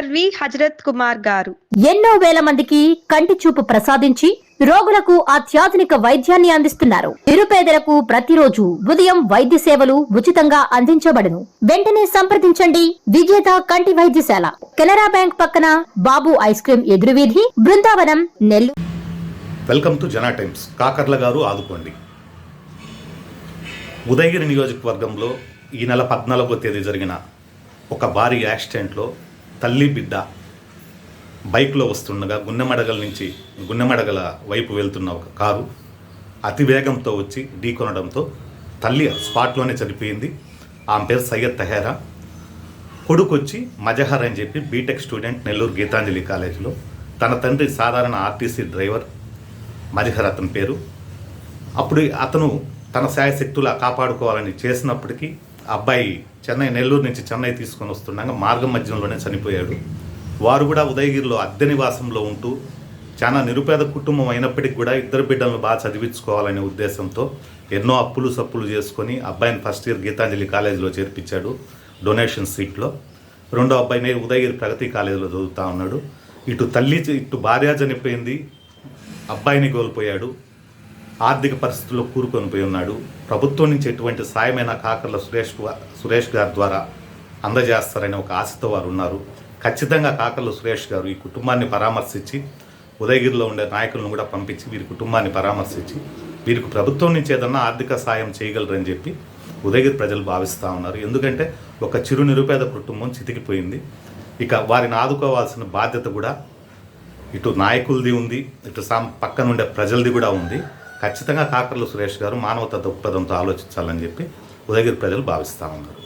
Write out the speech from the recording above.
LV Hazrat Kumar గారు. ఎన్నో వేల మందికి కంటి చూపు ప్రసాదించి రోగులకు అత్యాధునిక వైద్యాన్ని అందిస్తున్నారు. నిరుపేదలకు ప్రతిరోజు ఉదయం వైద్య సేవలు ఉచితంగా అందించబడును. వెంటనే సంప్రదించండి. విజేత కంటి వైద్యశాల. కెనరా బ్యాంక్ పక్కన బాబు ice cream ఎదురువీధి Brindavanam Nellore. Welcome to Jana Times. Kakarla garu ఆదుకోండి. Udayagiri నియోజకవర్గంలో ఈ నెల పద్నాలుగో తేదీ జరిగిన ఒక భారీ యాక్సిడెంట్లో తల్లి బిడ్డ బైక్లో వస్తుండగా గున్నెమడగల నుంచి గున్నెమడగల వైపు వెళ్తున్న ఒక కారు అతి వేగంతో వచ్చి ఢీకొనడంతో తల్లి స్పాట్లోనే చనిపోయింది. ఆమె పేరు సయ్యద్ తహేరా. కొడుకు వచ్చి మజహర్ అని చెప్పి బీటెక్ స్టూడెంట్ నెల్లూరు గీతాంజలి కాలేజీలో. తన తండ్రి సాధారణ ఆర్టీసీ డ్రైవర్ మజహర్ అతని పేరు. అప్పుడు అతను తన శాయశక్తులా కాపాడుకోవాలని చేసినప్పటికీ అబ్బాయి చెన్నై నెల్లూరు నుంచి చెన్నై తీసుకొని వస్తుండగా మార్గం మధ్యంలోనే చనిపోయాడు. వారు కూడా ఉదయగిరిలో అద్దె నివాసంలో ఉంటూ చాలా నిరుపేద కుటుంబం అయినప్పటికీ కూడా ఇద్దరు బిడ్డలను బాగా చదివించుకోవాలనే ఉద్దేశంతో ఎన్నో అప్పులు సప్పులు చేసుకొని అబ్బాయిని ఫస్ట్ ఇయర్ గీతాంజలి కాలేజీలో చేర్పించాడు డొనేషన్ సీట్లో. రెండో అబ్బాయిని ఉదయగిరి ప్రగతి కాలేజీలో చదువుతా ఉన్నాడు. ఇటు తల్లి ఇటు భార్య చనిపోయింది. అబ్బాయిని కోల్పోయాడు. ఆర్థిక పరిస్థితుల్లో కూరుకొని పోయి ఉన్నాడు. ప్రభుత్వం నుంచి ఎటువంటి సాయమైన కాకర్ల సురేష్ సురేష్ గారి ద్వారా అందజేస్తారని ఒక ఆశతో వారు ఉన్నారు. ఖచ్చితంగా కాకర్ల సురేష్ గారు ఈ కుటుంబాన్ని పరామర్శించి ఉదయగిరిలో ఉండే నాయకులను కూడా పంపించి వీరి కుటుంబాన్ని పరామర్శించి వీరికి ప్రభుత్వం నుంచి ఏదన్నా ఆర్థిక సాయం చేయగలరని చెప్పి ఉదయగిరి ప్రజలు భావిస్తూ ఉన్నారు. ఎందుకంటే ఒక చిరు నిరుపేద కుటుంబం చితికిపోయింది. ఇక వారిని ఆదుకోవాల్సిన బాధ్యత కూడా ఇటు నాయకులది ఉంది ఇటు సాం పక్కనుండే ప్రజలది కూడా ఉంది. ఖచ్చితంగా కాకర్ల సురేష్ గారు మానవతా దృక్పథంతో ఆలోచించాలని చెప్పి ఉదయగిరి ప్రజలు భావిస్తూ ఉన్నారు.